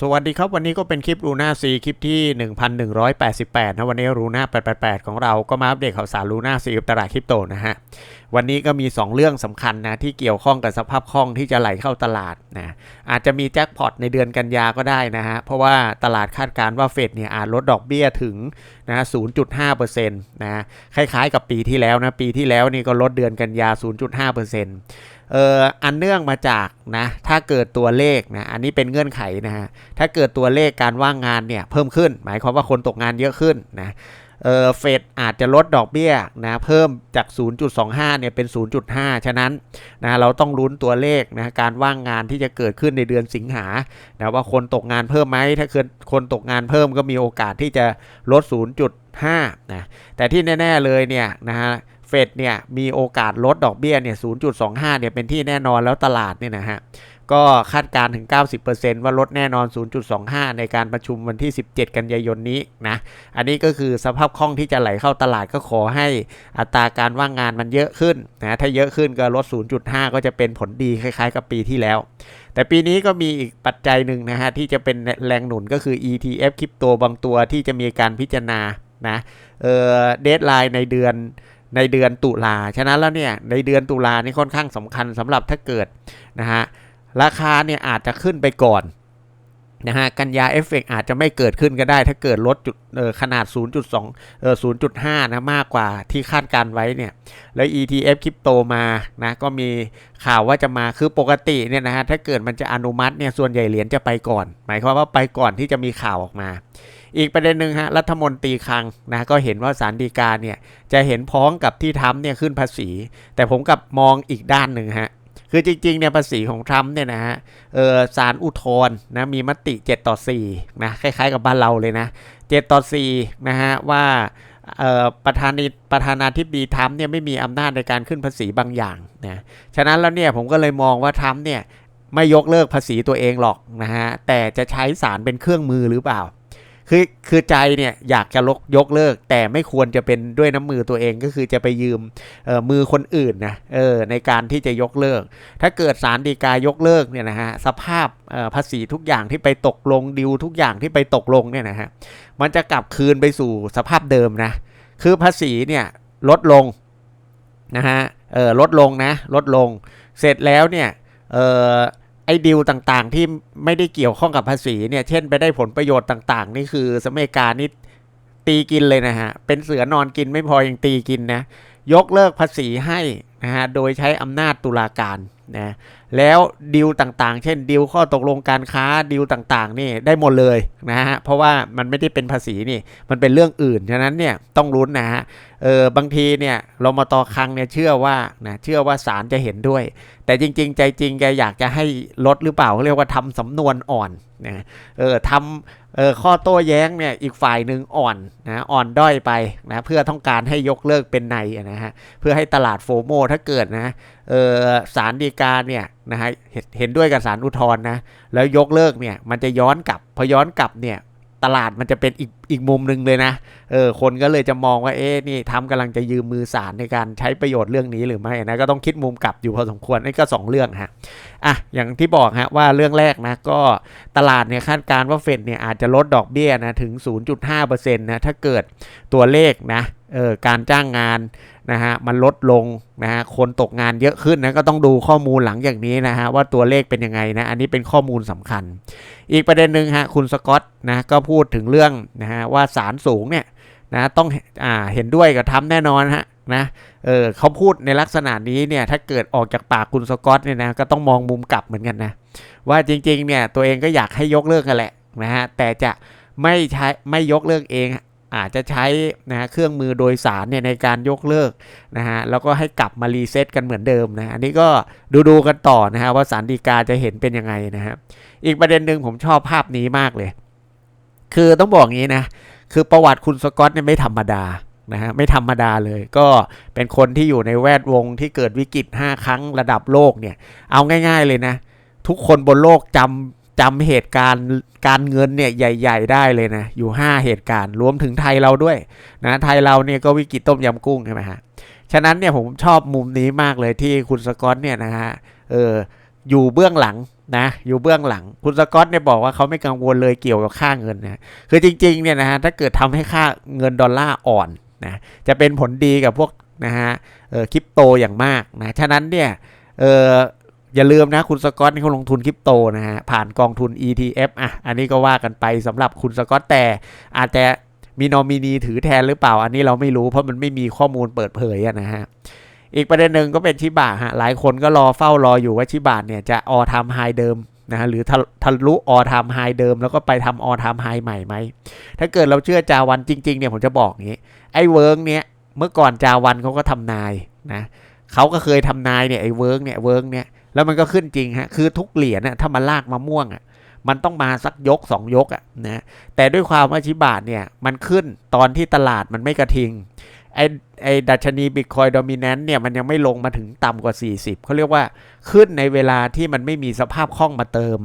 สวัสดีครับวันนี้ก็เป็นคลิปรูน่าซีคลิปที่ 1188 นะวันนี้รูน่า888 ของเราก็มาอัปเดตข่าวสารรูน่าซีกับตลาดคริปโตนะฮะวันนี้ก็มี 2 เรื่องสำคัญนะที่เกี่ยวข้องกับสภาพคล่องที่จะไหลเข้าตลาดนะอาจจะมีแจ็คพอตในเดือนกันยาก็ได้นะฮะเพราะว่าตลาดคาดการณ์ว่าเฟดเนี่ยอาจลดดอกเบี้ยถึงนะ0.5%นะคล้ายๆกับปีที่แล้วนะปีที่แล้วนี่ก็ลดเดือนกันยา 0.5% เอ่ออันเนื่องมาจากนะถ้าเกิดตัวเลขนะอันนี้เป็นเงื่อนไขนะฮะถ้าเกิดตัวเลขการว่างงานเนี่ยเพิ่มขึ้น หมายความว่าคนตกงานเยอะขึ้นนะเออเฟดอาจจะลดดอกเบี้ยนะเพิ่มจาก 0.25 เนี่ยเป็น 0.5 ฉะนั้นนะเราต้องลุ้นตัวเลขนะการว่างงานที่จะเกิดขึ้นในเดือนสิงหานะว่าคนตกงานเพิ่มไหมถ้าเกิดคนตกงานเพิ่มก็มีโอกาสที่จะลด 0.5นะแต่ที่แน่ ๆเลยเนี่ยนะฮะ เฟดเนี่ยมีโอกาสลดดอกเบี้ยเนี่ย0.25 เนี่ยเป็นที่แน่นอนแล้วตลาดเนี่ยนะฮะก็คาดการถึง 90%ว่าลดแน่นอน 0.25 ในการประชุมวันที่ 17 กันยายนนี้นะ อันนี้ก็คือสภาพคล่องที่จะไหลเข้าตลาดก็ขอให้อัตราการว่างงานมันเยอะขึ้นนะ ถ้าเยอะขึ้นก็ลด 0.5 ก็จะเป็นผลดีคล้าย ๆ กับปีที่แล้ว แต่ปีนี้ก็มีอีกปัจจัยหนึ่งนะฮะที่จะเป็นแรงหนุนก็คือ ETF คริปโตบางตัวที่จะมีการพิจารณานะ เออเดทไลน์ในเดือน ในเดือนตุลาฉะนั้นแล้วเนี่ยในเดือนตุลานี่ค่อนข้างสำคัญสำหรับถ้าเกิดนะฮะราคาเนี่ยอาจจะขึ้นไปก่อนนะฮะกันยาเอฟเฟกอาจจะไม่เกิดขึ้นก็ได้ ถ้าเกิดลดจุดขนาด 0.2เออ0.5 นะมากกว่าที่คาดการไว้เนี่ย แล้ว ETF คริปโตมานะก็มีข่าวว่าจะมาคือปกติเนี่ยนะฮะถ้าเกิดมันจะอนุมัติเนี่ยส่วนใหญ่เหรียญจะไปก่อน หมายความว่าไปก่อนที่จะมีข่าวออกมา อีกประเด็นหนึ่งฮะรัฐมนตรีคลังนะก็เห็นว่าสารดีกาเนี่ยจะเห็นพ้องกับที่ทำเนี่ยขึ้นภาษี แต่ผมกับมองอีกด้านหนึ่งฮะคือจริงๆเนี่ยภาษีของทรัมป์เนี่ยนะฮะเออสารอุทธรณ์นะมีมติ 7 ต่อ4นะคล้ายๆกับบ้านเราเลยนะ 7 ต่อ4นะฮะว่าประธานาประธานาธิบดีทรัมป์เนี่ยไม่มีอำนาจในการขึ้นภาษีบางอย่างนะฉะนั้นแล้วเนี่ยผมก็เลยมองว่าทรัมป์เนี่ยไม่ยกเลิกภาษีตัวเองหรอกนะฮะแต่จะใช้สารเป็นเครื่องมือหรือเปล่า คือคือใจเนี่ยอยากจะลกยกเลิก แต่ไม่ควรจะเป็นด้วยน้ำมือตัวเองก็คือจะไปยืมมือคนอื่นนะเออในการที่จะยกเลิก ถ้าเกิดสารดีกายกเลิกเนี่ยนะฮะสภาพภาษีทุกอย่างที่ไปตกลงดิวทุกอย่างที่ไปตกลงเนี่ยนะฮะมันจะกลับคืนไปสู่สภาพเดิมนะคือภาษีเนี่ยลดลงนะฮะเออลดลงนะลดลงเสร็จแล้วเนี่ยเออ ไอ้ดิวต่างๆ ที่ไม่ได้เกี่ยวข้องกับภาษีเนี่ย เช่นไปได้ผลประโยชน์ต่าง ๆ นี่คือสมัยการนี่ตีกินเลยนะฮะ เป็นเสือนอนกินไม่พอยังตีกินนะ ยกเลิกภาษีให้นะฮะ โดยใช้อำนาจตุลาการ นะแล้วดิวต่างๆ เช่นดิวข้อตกลงการค้าดิวต่างๆนี่ได้หมดเลยนะฮะเพราะว่ามันไม่ได้เป็นภาษีนี่มันเป็นเรื่องอื่นฉะนั้นเนี่ยต้องรุ้นนะฮะเออบางทีเนี่ยเรามาต่อคังเนี่ยเชื่อว่านะเชื่อว่าศาลจะเห็นด้วย แต่จริง ๆ ใจจริงแกอยากจะให้ลดหรือเปล่าเรียกว่าทำสำนวนอ่อนนะเออทำเออข้อโต้แย้งเนี่ยอีกฝ่ายหนึ่งอ่อนนะอ่อนด้อยไปนะเพื่อต้องการให้ยกเลิกเป็นในนะฮะเพื่อให้ตลาดโฟโมถ้าเกิดนะ ออสารดีกาเนี่ยนะฮะเห็นด้วยกับสารอุทธรณ์นะแล้วยกเลิกเนี่ยมันจะย้อนกลับพอย้อนกลับเนี่ยตลาดมันจะเป็นอีกอีกมุมหนึ่งเลยนะ เออ คนก็เลยจะมองว่า เอ๊ะ นี่ทำกำลังจะยืมมือสารในการใช้ประโยชน์เรื่องนี้หรือไม่นะ ก็ต้องคิดมุมกลับอยู่พอสมควร นี่ก็ 2 เรื่องฮะ อะ อย่างที่บอกฮะว่าเรื่องแรกนะ ก็ตลาดเนี่ยคาดการณ์ว่าเฟดเนี่ยอาจจะลดดอกเบี้ยนะถึง 0.5%นะ ถ้าเกิดตัวเลขนะ เออ การจ้างงานนะฮะ มันลดลงนะฮะ คนตกงานเยอะขึ้นนะ ก็ต้องดูข้อมูลหลังอย่างนี้นะฮะว่าตัวเลขเป็นยังไงนะ อันนี้เป็นข้อมูลสำคัญ อีกประเด็นหนึ่งฮะ คุณสกอตนะ ก็พูดถึงเรื่องนะฮะว่าสารสูงเนี่ยนะต้องอ่าเห็นด้วยกับทำแน่นอนฮะนะเออเขาพูดในลักษณะนี้เนี่ยถ้าเกิดออกจากปากคุณสกอตเนี่ยนะก็ต้องมองมุมกลับเหมือนกันนะว่าจริงๆเนี่ยตัวเองก็อยากให้ยกเลิกกันแหละนะฮะแต่จะไม่ใช้ไม่ยกเลิกเองอาจจะใช้นะเครื่องมือโดยสารเนี่ยในการยกเลิกนะฮะแล้วก็ให้กลับมารีเซ็ตกันเหมือนเดิมนะอันนี้ก็ดูดูกันต่อนะฮะว่าสารดีกาจะเห็นเป็นยังไงนะฮะอีกประเด็นหนึ่งผมชอบภาพนี้มากเลย คือต้องบอกงี้นะ คือประวัติคุณสกอตเนี่ยไม่ธรรมดานะฮะไม่ธรรมดาเลยก็เป็นคนที่อยู่ในแวดวงที่เกิดวิกฤต 5 ครั้งระดับโลกเนี่ย เอาง่าย ๆเลยนะ ทุกคนบนโลกจำจำเหตุการณ์การเงินเนี่ยใหญ่ ๆ ได้เลยนะ อยู่ 5 เหตุการณ์รวมถึงไทยเราด้วยนะไทยเราเนี่ยก็วิกฤตต้มยำกุ้งใช่ไหมฮะฉะนั้นเนี่ยผมชอบมุมนี้มากเลยที่คุณสกอตเนี่ยนะฮะเอออยู่เบื้องหลัง นะอยู่เบื้องหลังคุณสกอตเนี่ยบอกว่าเขาไม่กังวลเลยเกี่ยวกับค่าเงินนะคือจริงๆเนี่ยนะฮะถ้าเกิดทำให้ค่าเงินดอลลาร์อ่อนนะจะเป็นผลดีกับพวกนะฮะเออคริปโตอย่างมากนะฉะนั้นเนี่ยเอออย่าลืมนะคุณสกอตนี่เขาลงทุนคริปโตนะฮะผ่านกองทุน ETF อะอันนี้ก็ว่ากันไปสำหรับคุณสกอตแต่อาจจะมีนอมินีถือแทนหรือเปล่า อันนี้เราไม่รู้เพราะมันไม่มีข้อมูลเปิดเผยนะฮะ อีกประเด็นหนึ่งก็เป็นชิบะฮะหลายคนก็รอเฝ้ารออยู่ว่าชิบะเนี่ยจะออทำไฮเดิมนะฮะหรือทะลุออทำไฮเดิมแล้วก็ไปทำออทำไฮใหม่ไหม ถ้าเกิดเราเชื่อจาวันจริง ๆ เนี่ยผมจะบอกอย่างนี้ ไอ้เวิร์กเนี่ยเมื่อก่อนจาวันเขาก็ทำนายนะเขาก็เคยทำนายเนี่ยไอ้เวิร์กเนี่ยเวิร์กเนี่ยแล้วมันก็ขึ้นจริงฮะคือทุกเหรียญน่ะถ้ามันลากมะม่วงอะมันต้องมาสักยกสองยกอะนะแต่ด้วยความว่าชิบะเนี่ยมันขึ้นตอนที่ตลาดมันไม่กระทิง ไอไอดัชนีบิตคอยดอมิ n น n เนี่ยมันยังไม่ลงมาถึงต่ำกว่า 40 เขาเรียกว่าขึ้นในเวลาที่มันไม่มีสภาพคล่องมาเติม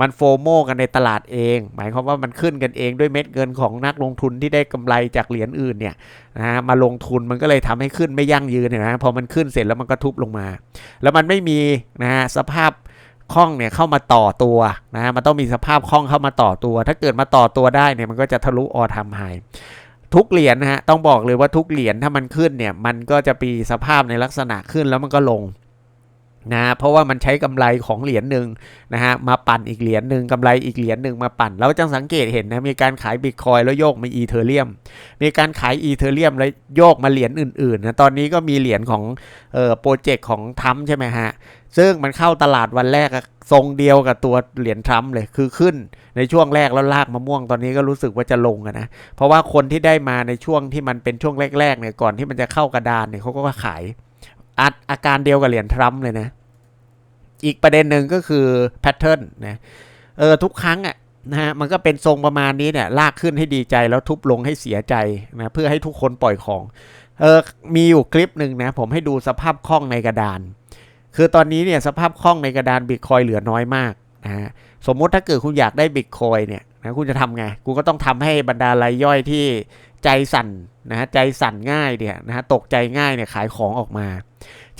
มันโฟโมกันในตลาดเอง หมายความว่ามันขึ้นกันเองด้วยเม็ดเงินของนักลงทุนที่ได้กำไรจากเหรียญอื่นเนี่ยนะฮะมาลงทุนมันก็เลยทำให้ขึ้นไม่ยั่งยืนเห็นะพอมันขึ้นเสร็จแล้วมันก็ทุบลงมา แล้วมันไม่มีนะฮะสภาพคล่องเนี่ยเข้ามาต่อตัวนะฮะมันต้องมีสภาพคล่องเข้ามาต่อตัว ถ้าเกิดมาต่อตัวได้เนี่ยมันก็จะทะลุออทำไฮ ทุกเหรียญนะฮะต้องบอกเลยว่าทุกเหรียญถ้ามันขึ้นเนี่ยมันก็จะมีสภาพในลักษณะขึ้นแล้วมันก็ลงนะเพราะว่ามันใช้กำไรของเหรียญหนึ่งนะฮะมาปั่นอีกเหรียญหนึ่งกำไรอีกเหรียญหนึ่งมาปั่นเราจะสังเกตเห็นนะมีการขายบิตคอยแล้วโยกมาอีเทเรียม มีการขายอีเทเรียมแล้วโยกมาเหรียญอื่นๆนะตอนนี้ก็มีเหรียญของเอ่อโปรเจกต์ของทัมใช่ไหมฮะ ซึ่งมันเข้าตลาดวันแรกทรงเดียวกับตัวเหรียญทรัมป์เลยคือขึ้นในช่วงแรกแล้วลากมะม่วงตอนนี้ก็รู้สึกว่าจะลงนะเพราะว่าคนที่ได้มาในช่วงที่มันเป็นช่วงแรกๆเนี่ยก่อนที่มันจะเข้ากระดานเนี่ยเขาก็ขายอาอาการเดียวกับเหรียญทรัมป์เลยนะ อีกประเด็นหนึ่งก็คือแพทเทิร์นนะเออทุกครั้งอะนะฮะมันก็เป็นทรงประมาณนี้เนี่ยลากขึ้นให้ดีใจแล้วทุบลงให้เสียใจนะเพื่อให้ทุกคนปล่อยของเออมีอยู่คลิปหนึ่งนะผมให้ดูสภาพคล่องในกระดาน คือตอนนี้เนี่ยสภาพคล่องในกระดานบิตคอยเหลือน้อยมากนะฮะสมมุติถ้าเกิดคุณอยากได้บิตคอยเนี่ยนะคุณจะทำไงคุณก็ต้องทำให้บรรดารายย่อยที่ใจสั่นนะฮะใจสั่นง่ายเนี่ยนะฮะตกใจง่ายเนี่ยขายของออกมา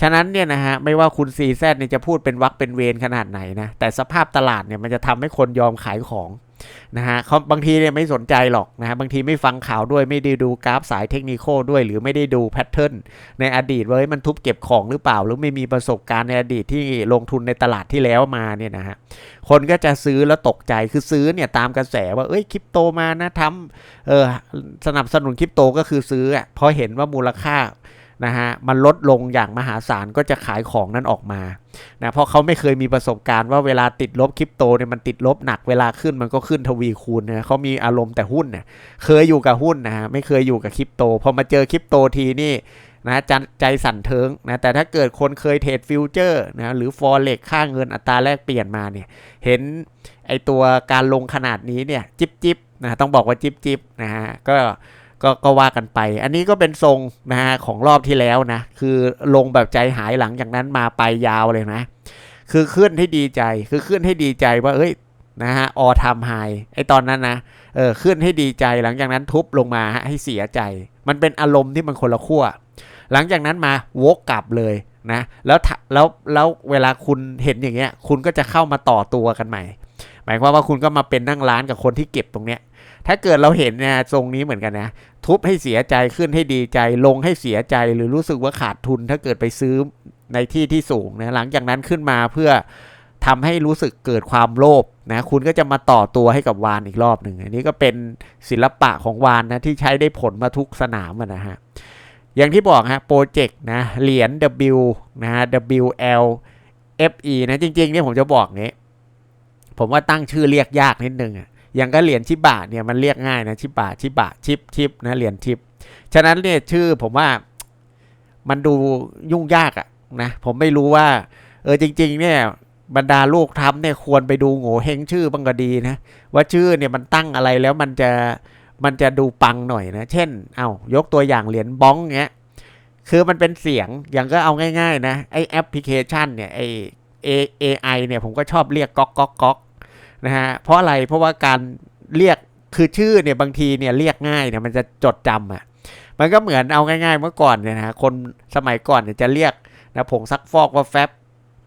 ฉะนั้นเนี่ยนะฮะไม่ว่าคุณซีแซเนี่ยจะพูดเป็นวักเป็นเวรขนาดไหนนะแต่สภาพตลาดเนี่ยมันจะทำให้คนยอมขายของ นะฮะเขาบางทีเนี่ยไม่สนใจหรอกนะฮะบางทีไม่ฟังข่าวด้วยไม่ได้ดูกราฟสายเทคนิคด้วย หรือไม่ได้ดูแพทเทิร์นในอดีตว่าเฮ้ยมันทุบเก็บของหรือเปล่า หรือไม่มีประสบการณ์ในอดีตที่ลงทุนในตลาดที่แล้วมาเนี่ยนะฮะคนก็จะซื้อแล้วตกใจคือซื้อเนี่ยตามกระแสว่าเอ้ยคริปโตมานะทำเออสนับสนุนคริปโตก็คือซื้ออะเพราะเห็นว่ามูลค่า นะฮะมันลดลงอย่างมหาศาลก็จะขายของนั้นออกมานะเพราะเขาไม่เคยมีประสบการณ์ว่าเวลาติดลบคริปโตเนี่ยมันติดลบหนักเวลาขึ้นมันก็ขึ้นทวีคูณนะเขามีอารมณ์แต่หุ้นเนี่ยเคยอยู่กับหุ้นนะฮะไม่เคยอยู่กับคริปโตพอมาเจอคริปโตทีนี่นะใจใจสั่นเทิงนะแต่ถ้าเกิดคนเคยเทรดฟิวเจอร์นะหรือฟอเร็กค่าเงินอัตราแลกเปลี่ยนมาเนี่ยเห็นไอตัวการลงขนาดนี้เนี่ยจิบจิบนะต้องบอกว่าจิบจิบนะฮะก็ ก็ก็ว่ากันไป อันนี้ก็เป็นทรงนะฮะของรอบที่แล้วนะ คือลงแบบใจหายหลังจากนั้นมาไปยาวเลยนะ คือขึ้นให้ดีใจ คือขึ้นให้ดีใจว่า เอ้ยนะฮะออทำไฮไอตอนนั้นนะเออขึ้นให้ดีใจหลังจากนั้นทุบลงมาให้เสียใจ มันเป็นอารมณ์ที่มันคนละขั้วหลังจากนั้นมาวกกลับเลยนะ แล้วแล้วแล้วเวลาคุณเห็นอย่างเงี้ย คุณก็จะเข้ามาต่อตัวกันใหม่ หมายความว่าคุณก็มาเป็นนั่งร้านกับคนที่เก็บตรงเนี้ย ถ้าเกิดเราเห็นเนี่ยทรงนี้เหมือนกันนะ ทุบให้เสียใจขึ้นให้ดีใจ ลงให้เสียใจหรือรู้สึกว่าขาดทุน ถ้าเกิดไปซื้อในที่ที่สูงนะหลังจากนั้นขึ้นมาเพื่อทำให้รู้สึกเกิดความโลภนะคุณก็จะมาต่อตัวให้กับวานอีกรอบหนึ่งอันนี้ก็เป็นศิลปะของวานนะที่ใช้ได้ผลมาทุกสนามนะฮะอย่างที่บอกฮะโปรเจกต์นะเหรียญ W นะฮะ WL FE นะจริงๆเนี่ยผมจะบอกนี้ ผมว่าตั้งชื่อเรียกยากนิดนึงอะ อย่างก็เหรียญชิบะเนี่ยมันเรียกง่ายนะชิบะชิบะชิปชิปนะเหรียญชิปฉะนั้นเนี่ยชื่อผมว่ามันดูยุ่งยากอะนะผมไม่รู้ว่า เออจริง ๆ เนี่ยบรรดาลูกทำเนี่ยควรไปดูโง่เฮงชื่อบ้างก็ดีนะว่าชื่อเนี่ยมันตั้งอะไรแล้วมันจะมันจะดูปังหน่อยนะ เช่น เอายกตัวอย่างเหรียญบ้องเงี้ยคือมันเป็นเสียงอย่างก็เอาง่าย ๆ นะไอแอปพลิเคชันเนี่ยไอ AI เนี่ยผมก็ชอบเรียกก๊อกก๊อกก๊อก นะฮะเพราะอะไรเพราะว่าการเรียกคือชื่อเนี่ยบางทีเนี่ยเรียกง่ายเนี่ยมันจะจดจำอะ่ะมันก็เหมือนเอาง่ายๆเมื่อก่อนเนี่ยนะคนสมัยก่อนเนี่ยจะเรียกนะผงซักฟอกว่าแฟบ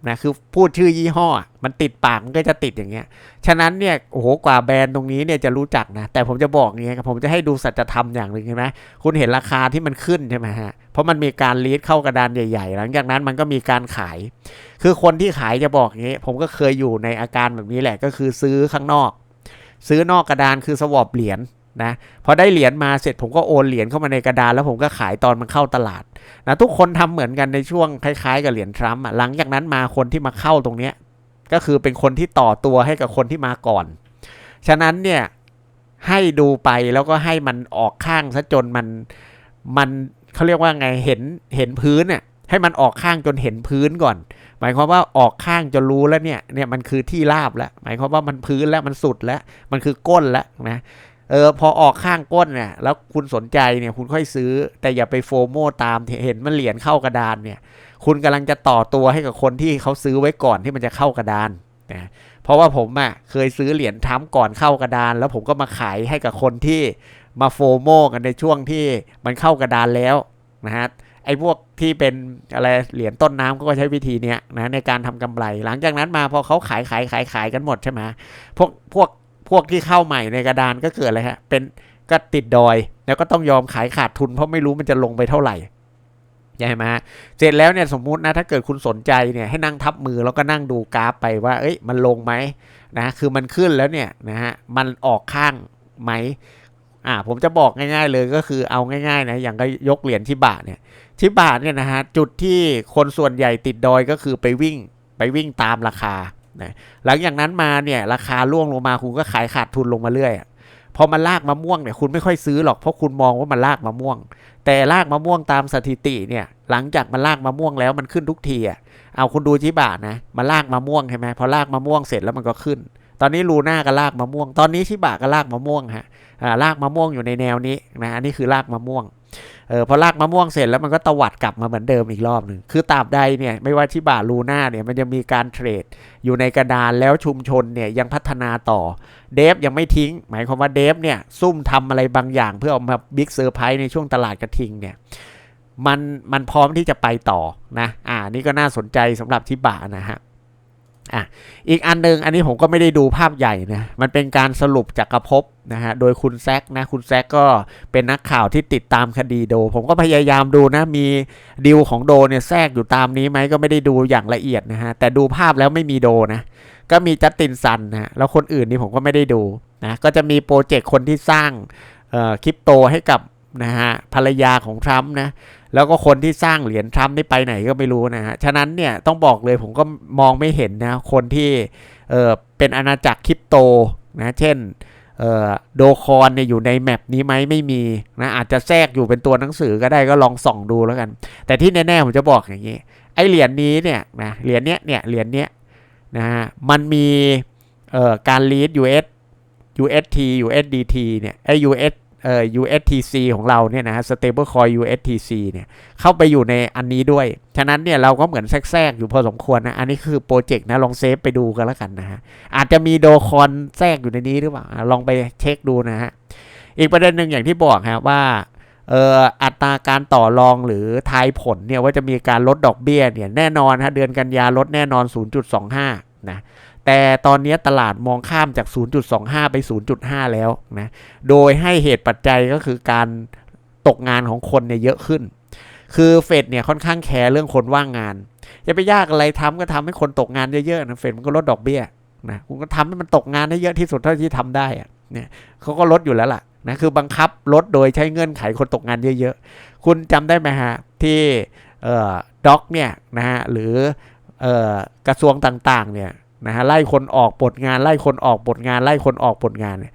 นะคือพูดชื่อยี่ห้อ มันติดปากมันก็จะติดอย่างเงี้ย ฉะนั้นเนี่ยโอ้โหกว่าแบรนด์ตรงนี้เนี่ยจะรู้จักนะ แต่ผมจะบอกเงี้ยผมจะให้ดูสัจธรรมอย่างหนึ่งใช่ไหมคุณเห็นราคาที่มันขึ้นใช่ไหมฮะ เพราะมันมีการลีดเข้ากระดานใหญ่ๆ หลังจากนั้นมันก็มีการขาย คือคนที่ขายจะบอกอย่างงี้ ผมก็เคยอยู่ในอาการแบบนี้แหละก็คือซื้อข้างนอก ซื้อนอกกระดานคือสวอปเหรียญ นะพอได้เหรียญมาเสร็จผมก็โอนเหรียญเข้ามาในกระดานแล้วผมก็ขายตอนมันเข้าตลาดนะทุกคนทำเหมือนกันในช่วงคล้ายๆ กับเหรียญทรัมป์อะหลังจากนั้นมาคนที่มาเข้าตรงเนี้ยก็คือเป็นคนที่ต่อตัวให้กับคนที่มาก่อน ฉะนั้นเนี่ยให้ดูไปแล้วก็ให้มันออกข้างซะจนมันมันเขาเรียกว่าไงเห็นเห็นพื้นเนี่ยให้มันออกข้างจนเห็นพื้นก่อน หมายความว่าออกข้างจนรู้แล้วเนี่ยเนี่ยมันคือที่ราบแล้ว หมายความว่ามันพื้นแล้วมันสุดแล้ว มันคือก้นแล้วนะ เออพอออกข้างก้นเนี่ยแล้วคุณสนใจเนี่ยคุณค่อยซื้อ แต่อย่าไปโฟโมตามเห็นมันเหรียญเข้ากระดานเนี่ย คุณกำลังจะต่อตัวให้กับคนที่เขาซื้อไว้ก่อนที่มันจะเข้ากระดานนะเพราะว่าผมอะ่ะเคยซื้อเหรียญทรัมก่อนเข้ากระดาน แล้วผมก็มาขายให้กับคนที่มาโฟโมกันในช่วงที่มันเข้ากระดานแล้วนะฮะไอ้พวกที่เป็นอะไรเหรียญต้นน้ำก็ใช้วิธีเนี้ยนะในการทำกำไร หลังจากนั้นมาพอเขาขายขายขายขายกันหมดใช่ไหมพวกพวก พวกที่เข้าใหม่ในกระดานก็เกิดอะไรฮะ เป็นก็ติดดอย แล้วก็ต้องยอมขายขาดทุนเพราะไม่รู้มันจะลงไปเท่าไหร่ใช่ไหมเสร็จแล้วเนี่ยสมมุตินะถ้าเกิดคุณสนใจเนี่ยให้นั่งทับมือแล้วก็นั่งดูกราฟไปว่า เอ้ยมันลงไหมนะคือมันขึ้นแล้วเนี่ยนะฮะมันออกข้างไหมอ่าผมจะบอกง่ายๆเลยก็คือเอาง่ายๆนะอย่างก็ยกเหรียญที่บาทเนี่ยที่บาทเนี่ยนะฮะจุดที่คนส่วนใหญ่ติดดอยก็คือไปวิ่งไปวิ่งตามราคา นะหลังจากนั้นมาเนี่ยราคาล่วงลงมาคุณก็ขายขาดทุนลงมาเรื่อยพอมันลากมะม่วงเนี่ยคุณไม่ค่อยซื้อหรอกเพราะคุณมองว่ามันลากมะม่วง แต่ลากมะม่วงตามสถิติเนี่ยหลังจากมันลากมะม่วงแล้วมันขึ้นทุกทีอะเอาคุณดูชิบะนะมันลากมะม่วงใช่ไหมพอลากมะม่วงเสร็จแล้วมันก็ขึ้น ตอนนี้ลูน่าก็ลากมะม่วง ตอนนี้ชิบะก็ลากมะม่วงฮะลากมะม่วงอยู่ในแนวนี้นะอันนี้คือลากมะม่วง เออพอลากมะม่วงเสร็จแล้วมันก็ตวัดกลับมาเหมือนเดิมอีกรอบหนึ่งคือตราบใดเนี่ยไม่ว่าชิบะลูน่าเนี่ยมันจะมีการเทรดอยู่ในกระดานแล้วชุมชนเนี่ยยังพัฒนาต่อเดฟยังไม่ทิ้ง หมายความว่าเดฟเนี่ยซุ่มทำอะไรบางอย่างเพื่อเอามาบิ๊กเซอร์ไพรส์ในช่วงตลาดกระทิงเนี่ยมันมันพร้อมที่จะไปต่อนะอ่านี่ก็น่าสนใจสำหรับชิบะนะฮะ อะอีกอันหนึ่งอันนี้ผมก็ไม่ได้ดูภาพใหญ่นะมันเป็นการสรุปจากกระพบนะฮะโดยคุณแซกนะคุณแซกก็เป็นนักข่าวที่ติดตามคดีโด ผมก็พยายามดูนะมีดิวของโดเนี่ยแทรกอยู่ตามนี้ไหมก็ไม่ได้ดูอย่างละเอียดนะฮะแต่ดูภาพแล้วไม่มีโดนะก็มีจัสตินซันนะแล้วคนอื่นนี่ผมก็ไม่ได้ดูนะก็จะมีโปรเจกต์คนที่สร้างคริปโตให้กับ นะฮะภรรยาของทรัมป์นะแล้วก็คนที่สร้างเหรียญทรัมป์นี่ไปไหนก็ไม่รู้นะฮะฉะนั้นเนี่ยต้องบอกเลยผมก็มองไม่เห็นนะคนที่เออเป็นอาณาจักรคริปโตนะเช่นเออโดคอนเนี่ยอยู่ในแมปนี้ไหมไม่มีนะอาจจะแทรกอยู่เป็นตัวหนังสือก็ได้ก็ลองส่องดูแล้วกัน แต่ที่แน่ๆผมจะบอกอย่างนี้ไอเหรียญนี้เนี่ยนะเหรียญเนี้ยเนี่ยเหรียญเนี้ยนะฮะมันมีเอ่อการ lead US UST USDT เนี่ยไอ US เอ่อ USTC ของเราเนี่ยนะฮะ stable coin USTC เนี่ยเข้าไปอยู่ในอันนี้ด้วย ฉะนั้นเนี่ยเราก็เหมือนแทรกๆอยู่พอสมควรนะ อันนี้คือโปรเจกต์นะลองเซฟไปดูกันแล้วกันนะฮะ อาจจะมีโดคอนแทรกอยู่ในนี้หรือเปล่า ลองไปเช็คดูนะฮะ อีกประเด็นหนึ่งอย่างที่บอกครับว่าเอ่ออัตราการต่อรองหรือทายผลเนี่ยว่าจะมีการลดดอกเบี้ยเนี่ยแน่นอนฮะเดือนกันยาลดแน่นอน 0.25 นะแต่ตอนนี้ตลาดมองข้ามจาก 0.25 ไป 0.5 แล้วนะโดยให้เหตุปัจจัยก็คือการตกงานของคนเนี่ยเยอะขึ้น คือเฟดเนี่ยค่อนข้างแคร์เรื่องคนว่างงานจะไปยากอะไรทำก็ทำให้คนตกงานเยอะๆนะเฟดมันก็ลดดอกเบี้ยนะคุณก็ทำให้มันตกงานให้เยอะที่สุดเท่าที่ทำได้อะเนี่ยเขาก็ลดอยู่แล้วล่ะนะคือบังคับลดโดยใช้เงื่อนไขคนตกงานเยอะๆ คุณจำได้ไหมฮะที่เอ่อด็อกเนี่ยนะฮะหรือ กระทรวงต่างๆเนี่ยนะฮะไล่คนออกปลดงานไล่คนออกปลดงานไล่คนออกปลดงานเนี่ย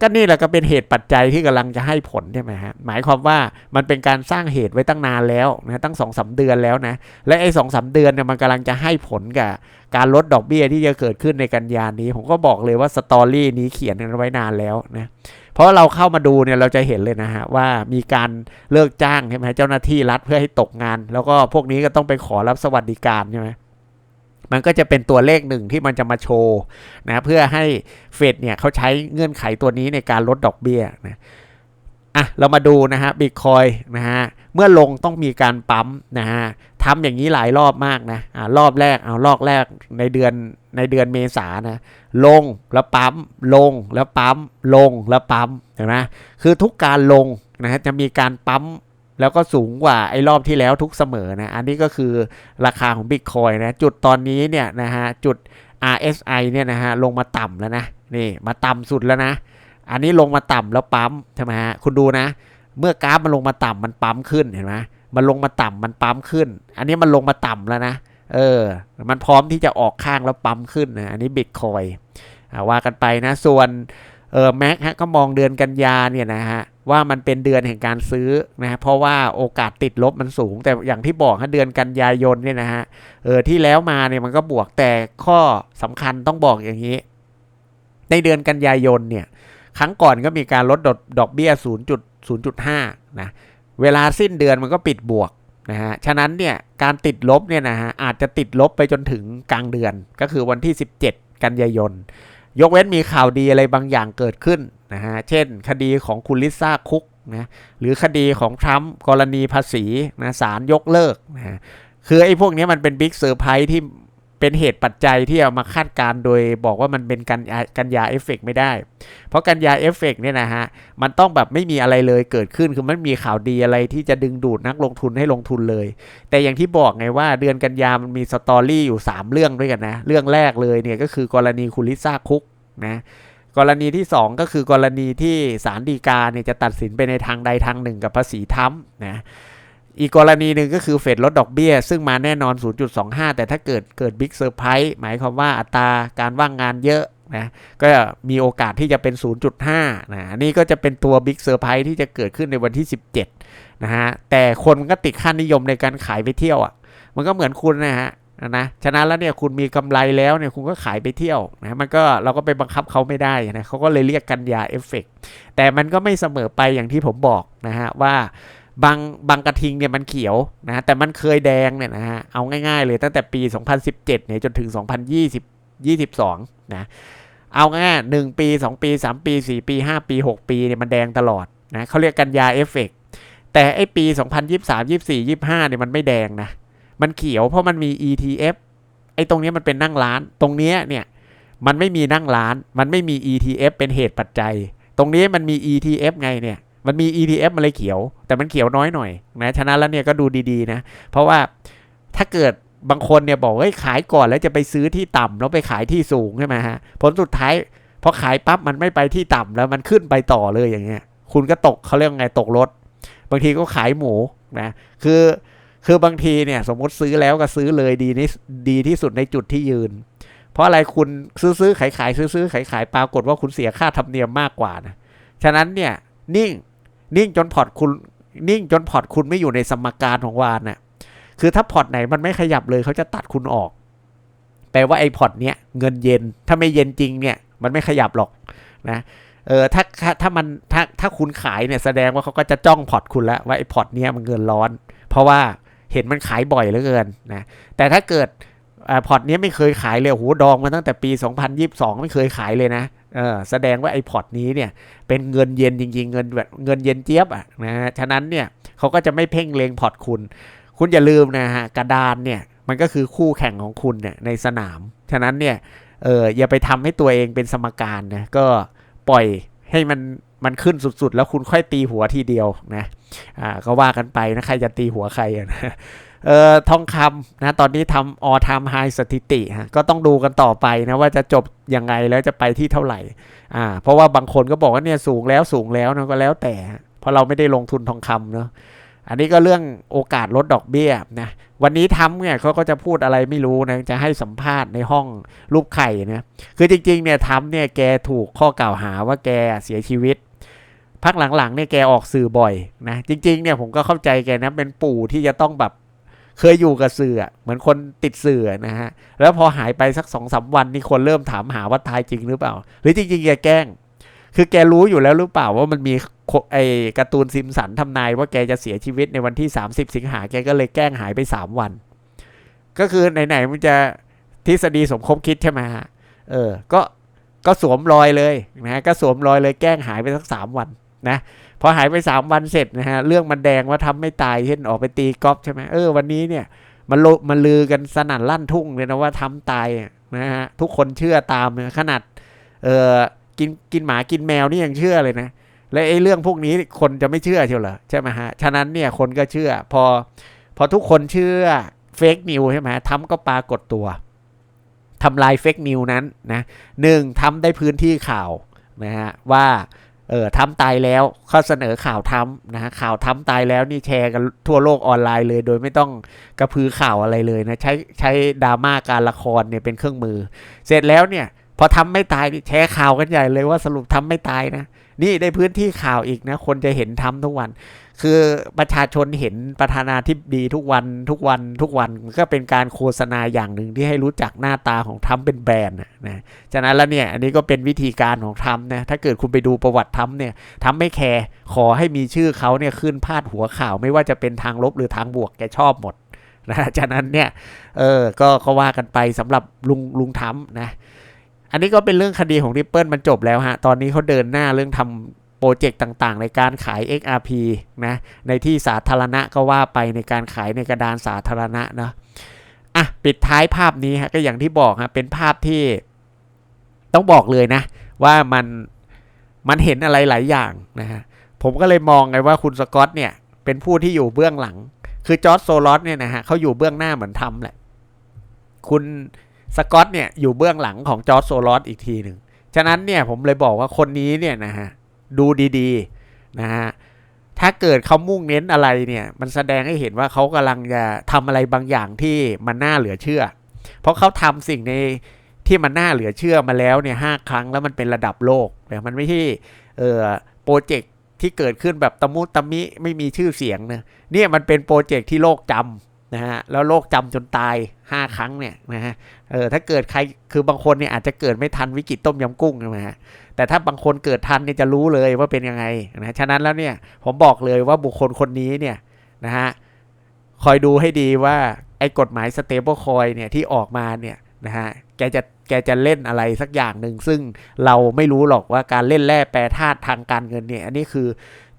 ก็นี่แหละก็เป็นเหตุปัจจัยที่กำลังจะให้ผลใช่ไหมฮะหมายความว่ามันเป็นการสร้างเหตุไว้ตั้งนานแล้วนะตั้งสองสาเดือนแล้วนะและไอ้สองสาเดือนเนี่ยมันกำลังจะให้ผลกับการลดดอกเบี้ยที่จะเกิดขึ้นในกันยานี้ผมก็บอกเลยว่าสตอรี่นี้เขียนกันไว้นานแล้วนะเพราะเราเข้ามาดูเนี่ยเราจะเห็นเลยนะฮะว่ามีการเลิกจ้างใช่ไหมเจ้าหน้าที่รัฐเพื่อให้ตกงาน แล้วก็พวกนี้ก็ต้องไปขอรับสวัสดิการใช่ไหม มันก็จะเป็นตัวเลขหนึ่งที่มันจะมาโชว์นะเพื่อให้เฟดเนี่ยเขาใช้เงื่อนไขตัวนี้ในการลดดอกเบี้ยนะอะเรามาดูนะฮะบิตคอยนะฮะเมื่อลงต้องมีการปั๊มนะฮะทำอย่างนี้หลายรอบมากนะอ่ารอบแรกเอารอบแรกในเดือนในเดือนเมษานะลงแล้วปั๊มลงแล้วปั๊มลงแล้วปั๊มเห็นไหมคือทุกการลงนะฮะจะมีการปั๊ม แล้วก็สูงกว่าไอ้รอบที่แล้วทุกเสมอนะ อันนี้ก็คือราคาของ Bitcoin นะ จุดตอนนี้เนี่ยนะฮะ จุด RSI เนี่ยนะฮะ ลงมาต่ำแล้วนะ นี่ มาต่ำสุดแล้วนะ อันนี้ลงมาต่ำแล้วปั๊มใช่ไหมฮะ คุณดูนะ เมื่อกราฟมันลงมาต่ำมันปั๊มขึ้นเห็นไหมมันลงมาต่ำมันปั๊มขึ้น อันนี้มันลงมาต่ำแล้วนะ เออ มันพร้อมที่จะออกข้างแล้วปั๊มขึ้นนะ อันนี้บิตคอยว่ากันไปนะ ส่วนเออแม็กฮะก็มองเดือนกันยาเนี่ยนะฮะ ว่ามันเป็นเดือนแห่งการซื้อนะเพราะว่าโอกาสติดลบมันสูง แต่อย่างที่บอกฮะเดือนกันยายนเนี่ยนะฮะเออที่แล้วมาเนี่ยมันก็บวกแต่ข้อสำคัญต้องบอกอย่างนี้ ในเดือนกันยายนเนี่ยครั้งก่อนก็มีการลดดอกดอกเบี้ย 0.0.5 นะเวลาสิ้นเดือนมันก็ปิดบวกนะฮะ ฉะนั้นเนี่ยการติดลบเนี่ยนะฮะอาจจะติดลบไปจนถึงกลางเดือนก็คือวันที่ 17 กันยายน ยกเว้นมีข่าวดีอะไรบางอย่างเกิดขึ้นนะฮะ เช่น คดีของคุณลิซ่าคุกนะหรือคดีของทรัมป์กรณีภาษีนะศาลยกเลิกนะฮะคือไอ้พวกนี้มันเป็นบิ๊กเซอร์ไพรส์ที่ เป็นเหตุปัจจัยที่เอามาคาดการโดยบอกว่ามันเป็นกันกันยาเอฟเฟกไม่ได้ เพราะกันยาเอฟเฟกเนี่ยนะฮะ มันต้องแบบไม่มีอะไรเลยเกิดขึ้น คือมันมีข่าวดีอะไรที่จะดึงดูดนักลงทุนให้ลงทุนเลย แต่อย่างที่บอกไงว่าเดือนกันยามันมีสตอรี่อยู่ 3 เรื่องด้วยกันนะ เรื่องแรกเลยเนี่ยก็คือกรณีคุณลิซ่าคุกนะกรณีที่ 2 ก็คือกรณีที่ศาลฎีกาเนี่ยจะตัดสินไปในทางใดทางหนึ่งกับภาษีทั้มนะ อีกกรณีหนึ่งก็คือเฟดลดดอกเบี้ย ซึ่งมาแน่นอน 0.25 แต่ถ้าเกิดเกิดบิ๊กเซอร์ไพรส์หมายความว่าอัตราการว่างงานเยอะนะก็มีโอกาสที่จะเป็น 0.5 นะนี่ก็จะเป็นตัวบิ๊กเซอร์ไพรส์ที่จะเกิดขึ้นในวันที่ 17 นะฮะ แต่คนมันก็ติดค่านิยมในการขายไปเที่ยวอะ มันก็เหมือนคุณนะฮะนะฉะนั้นแล้วเนี่ยคุณมีกำไรแล้วเนี่ยคุณก็ขายไปเที่ยวนะมันก็เราก็ไปบังคับเขาไม่ได้นะเขาก็เลยเรียกกันยาเอฟเฟกแต่มันก็ไม่เสมอไปอย่างที่ผมบอกนะฮะว่า บางบางกระทิงเนี่ยมันเขียวนะแต่มันเคยแดงเนี่ยนะฮะเอาง่ายๆเลยตั้งแต่ปี 2017เนี่ยจนถึง 2020 22นะเอาง่ายหนึ่งปี 2 ปี 3 ปี 4 ปี 5 ปี 6 ปีเนี่ยมันแดงตลอดนะเขาเรียกกันยาเอฟเฟกแต่ไอปี 2023 24 25เนี่ยมันไม่แดงนะมันเขียวเพราะมันมี ETF ไอตรงนี้มันเป็นนั่งร้าน ตรงนี้เนี่ยมันไม่มีนั่งร้าน มันไม่มี ETF เป็นเหตุปัจจัย ตรงนี้มันมี ETF ไงเนี่ย มันมี ETF มันเลยเขียว แต่มันเขียวน้อยหน่อยนะฉะนั้นแล้วเนี่ยก็ดูดีๆนะ เพราะว่าถ้าเกิดบางคนเนี่ยบอกเฮ้ยขายก่อนแล้วจะไปซื้อที่ต่ำแล้วไปขายที่สูงใช่ไหมฮะผลสุดท้ายพอขายปั๊บมันไม่ไปที่ต่ำแล้วมันขึ้นไปต่อเลยอย่างเงี้ย คุณก็ตกเขาเรียกไงตกรถ บางทีก็ขายหมูนะคือคือบางทีเนี่ยสมมติซื้อแล้วก็ซื้อเลยดีนี่ดีที่สุดในจุดที่ยืน เพราะอะไรคุณซื้อซื้อขายขายซื้อซื้อขายขายปรากฏว่าคุณเสียค่าธรรมเนียมมากกว่านะฉะนั้นเนี่ยนิ่ง นิ่งจนพอร์ตคุณนิ่งจนพอร์ตคุณไม่อยู่ในสมการของวานน่ะคือถ้าพอร์ตไหนมันไม่ขยับเลยเขาจะตัดคุณออก แปลว่าไอ้พอร์ตเนี้ยเงินเย็นถ้าไม่เย็นจริงเนี่ย มันไม่ขยับหรอกนะเออถ้าถ้ามันถ้าถ้าคุณขายเนี่ยแสดงว่าเขาก็จะจ้องพอร์ตคุณแล้วว่าไอ้พอร์ตเนี้ยมันเงินร้อน เพราะว่าเห็นมันขายบ่อยเหลือเกินนะแต่ถ้าเกิดพอร์ตนี้ไม่เคยขายเลยโหดองมาตั้งแต่ปี 2022 ไม่เคยขายเลยนะ แสดงว่าไอ้พอร์ตนี้เนี่ยเป็นเงินเย็นจริงๆ เงินแบบเงินเย็นเจี๊ยบอะนะฮะฉะนั้นเนี่ยเขาก็จะไม่เพ่งเลงพอร์ตคุณ คุณอย่าลืมนะฮะกระดานเนี่ยมันก็คือคู่แข่งของคุณเนี่ยในสนาม ฉะนั้นเนี่ยเอออย่าไปทำให้ตัวเองเป็นสมการนะก็ปล่อยให้มันมันขึ้นสุดๆ แล้วคุณค่อยตีหัวทีเดียวนะอ่าก็ว่ากันไปนะใครจะตีหัวใครนะ เอ่อทองคำนะตอนนี้ทำออทำไฮสถิติฮะก็ต้องดูกันต่อไปนะว่าจะจบยังไงแล้วจะไปที่เท่าไหร่อ่าเพราะว่าบางคนก็บอกว่าเนี่ยสูงแล้วสูงแล้วนะก็แล้วแต่ เพราะเราไม่ได้ลงทุนทองคำเนาะอันนี้ก็เรื่องโอกาสลดดอกเบี้ยนะวันนี้ทำเนี่ยเขาก็จะพูดอะไรไม่รู้นะจะให้สัมภาษณ์ในห้องรูปไข่นะคือจริงๆเนี่ยทำเนี่ยแกถูกข้อกล่าวหาว่าแกเสียชีวิตพักหลังๆเนี่ยแกออกสื่อบ่อยนะจริงๆเนี่ยผมก็เข้าใจแกนะเป็นปู่ที่จะต้องแบบ เคยอยู่กับสื่อเหมือนคนติดสื่อนะฮะ แล้วพอหายไปสักสองสาวันนี่คนเริ่มถามหาว่าตายจริงหรือเปล่า หรือจริงๆแกแกล้ง คือแกรู้อยู่แล้วหรือเปล่าว่ามันมีไอการ์ตูนซิมสันทำนายว่าแกจะเสียชีวิตในวันที่ 30 สิงหาแกก็เลยแกล้งหายไป 3 วัน ก็คือไหนๆมันจะทฤษฎีสมคบคิดใช่ไหมฮะเออ ก็ก็สวมรอยเลยนะก็สวมรอยเลยแกล้งหายไปสักสามวันนะ พอหายไปสามวันเสร็จนะฮะเรื่องมันแดงว่าทำไม่ตายเช่นออกไปตีกอล์ฟใช่ไหมเออวันนี้เนี่ยมันโลมันลือกันสนั่นลั่นทุ่งเลยนะว่าทำตายนะฮะทุกคนเชื่อตามนะขนาดเออกินกินหมากินแมวนี่ยังเชื่อเลยนะ และไอ้เรื่องพวกนี้คนจะไม่เชื่อเชียวเหรอใช่ไหมฮะฉะนั้นเนี่ยคนก็เชื่อ พอพอทุกคนเชื่อเฟกนิวใช่ไหมทำก็ปรากฏตัวทำลายเฟกนิวนั้นนะหนึ่งทำได้พื้นที่ข่าวนะฮะว่า เออทำตายแล้วเขาเสนอข่าวทำนะข่าวทำตายแล้วนี่แชร์กันทั่วโลกออนไลน์เลย โดยไม่ต้องกระพือข่าวอะไรเลยนะใช้ใช้ดราม่าการละครเนี่ยเป็นเครื่องมือ เสร็จแล้วเนี่ยพอทำไม่ตายนี่แชร์ข่าวกันใหญ่เลยว่าสรุปทำไม่ตายนะ นี่ได้พื้นที่ข่าวอีกนะ คนจะเห็นทำทุกวัน คือประชาชนเห็นประธานาธิบดีทุกวันทุกวันทุกวันมันก็เป็นการโฆษณาอย่างหนึ่งที่ให้รู้จักหน้าตาของทรัมป์เป็นแบรนด์นะนะฉะนั้นแล้วเนี่ย อันนี้ก็เป็นวิธีการของทรัมป์นะถ้าเกิดคุณไปดูประวัติทรัมป์เนี่ยทรัมป์ไม่แคร์ขอให้มีชื่อเขาเนี่ยขึ้นพาดหัวข่าว ไม่ว่าจะเป็นทางลบหรือทางบวกแกชอบหมดนะฉะนั้นเนี่ยเออก็ก็ว่ากันไปสำหรับลุงลุงทรัมป์นะอันนี้ก็เป็นเรื่องคดีของ Ripple มันจบแล้วฮะ ตอนนี้เขาเดินหน้าเรื่องทำ โปรเจกต์ต่างๆ ในการขาย XRP นะในที่สาธารณะก็ว่าไปในการขายในกระดานสาธารณะนะอะปิดท้ายภาพนี้ฮะก็อย่างที่บอกฮะเป็นภาพที่ต้องบอกเลยนะ ว่ามันมันเห็นอะไรหลายอย่างนะฮะผมก็เลยมองไงว่าคุณสกอตเนี่ยเป็นผู้ที่อยู่เบื้องหลัง คือจอร์จโซลอสเนี่ยนะฮะเขาอยู่เบื้องหน้าเหมือนทำแหละ คุณสกอตเนี่ยอยู่เบื้องหลังของจอร์จโซลอสอีกทีหนึ่ง ฉะนั้นเนี่ยผมเลยบอกว่าคนนี้เนี่ยนะฮะ ดูดีๆนะฮะถ้าเกิดเขามุ่งเน้นอะไรเนี่ย มันแสดงให้เห็นว่าเขากำลังจะทำอะไรบางอย่างที่มันน่าเหลือเชื่อ เพราะเขาทำสิ่งในที่มันน่าเหลือเชื่อมาแล้วเนี่ยห้าครั้งแล้วมันเป็นระดับโลกแต่มันไม่ใช่เอ่อโปรเจกต์ที่เกิดขึ้นแบบตะมุตะมิไม่มีชื่อเสียงนะเนี่ยมันเป็นโปรเจกต์ที่โลกจำ นะฮะแล้วโลกจำจนตาย 5 ครั้งเนี่ยนะฮะเออถ้าเกิดใครคือบางคนเนี่ยอาจจะเกิดไม่ทันวิกฤตต้มยำกุ้งนะฮะแต่ถ้าบางคนเกิดทันเนี่ยจะรู้เลยว่าเป็นยังไงนะฉะนั้นแล้วเนี่ยผมบอกเลยว่าบุคคลคนนี้เนี่ยนะฮะคอยดูให้ดีว่าไอ้กฎหมาย stable coin เนี่ยที่ออกมาเนี่ยนะฮะแกจะแกจะเล่นอะไรสักอย่างหนึ่งซึ่งเราไม่รู้หรอกว่าการเล่นแร่แปรธาตุทางการเงินเนี่ยอันนี้คือ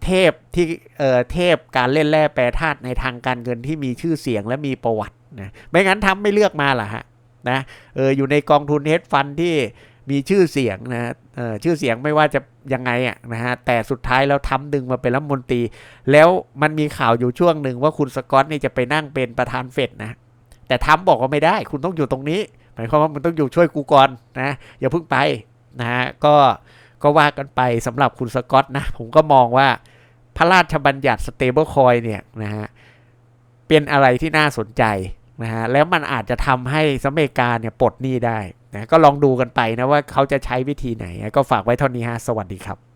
เทพที่เอ่อเทพการเล่นแร่แปรธาตุในทางการเงินที่มีชื่อเสียงและมีประวัตินะไม่งั้นทำไม่เลือกมาล่ะฮะนะเอออยู่ในกองทุนเฮดฟันที่มีชื่อเสียงนะเออชื่อเสียงไม่ว่าจะยังไงอะนะฮะแต่สุดท้ายแล้วทำดึงมาเป็นรัฐมนตรี แล้วมันมีข่าวอยู่ช่วงหนึ่งว่าคุณสกอตนี่จะไปนั่งเป็นประธานเฟดนะแต่ทำบอกว่าไม่ได้ คุณต้องอยู่ตรงนี้หมายความว่ามันต้องอยู่ช่วยกูก่อนนะอย่าเพิ่งไปนะฮะก็ ก็ว่ากันไปสำหรับคุณสกอตนะ ผมก็มองว่าพระราชบัญญัติ stable coin เนี่ยนะฮะเป็นอะไรที่น่าสนใจนะฮะแล้วมันอาจจะทำให้สหรัฐอเมริกาเนี่ยปลดหนี้ได้นะก็ลองดูกันไปนะว่าเขาจะใช้วิธีไหน ก็ฝากไว้เท่านี้ฮะ สวัสดีครับ